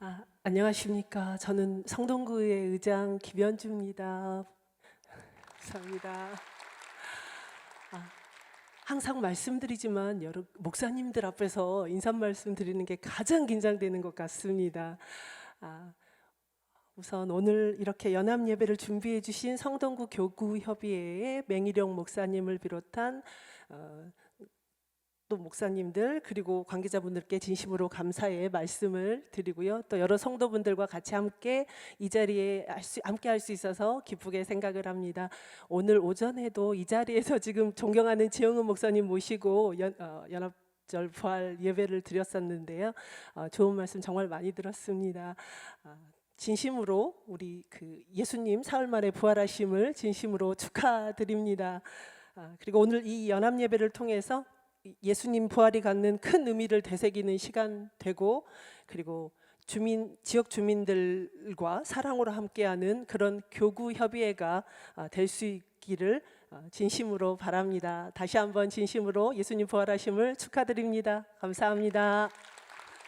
아, 안녕하십니까. 저는 성동구의 의장 김연주입니다. 감사합니다. 아, 항상 말씀드리지만 여러 목사님들 앞에서 인사 말씀 드리는 게 가장 긴장되는 것 같습니다. 아, 우선 오늘 이렇게 연합 예배를 준비해 주신 성동구 교구 협의회의 맹일영 목사님을 비롯한 어, 또 목사님들 그리고 관계자분들께 진심으로 감사의 말씀을 드리고요. 또 여러 성도분들과 같이 함께 이 자리에 함께 할 수 있어서 기쁘게 생각을 합니다. 오늘 오전에도 이 자리에서 지금 존경하는 지영은 목사님 모시고 연, 어, 연합 절 부활 예배를 드렸었는데요. 어, 좋은 말씀 정말 많이 들었습니다. 아, 진심으로 우리 그 예수님 사흘 만에 부활하심을 진심으로 축하드립니다. 아, 그리고 오늘 이 연합 예배를 통해서 예수님 부활이 갖는 큰 의미를 되새기는 시간 되고 그리고 주민 지역 주민들과 사랑으로 함께하는 그런 교구 협의회가 될 수 있기를 아, 진심으로 바랍니다. 다시 한번 진심으로 예수님 부활하심을 축하드립니다. 감사합니다.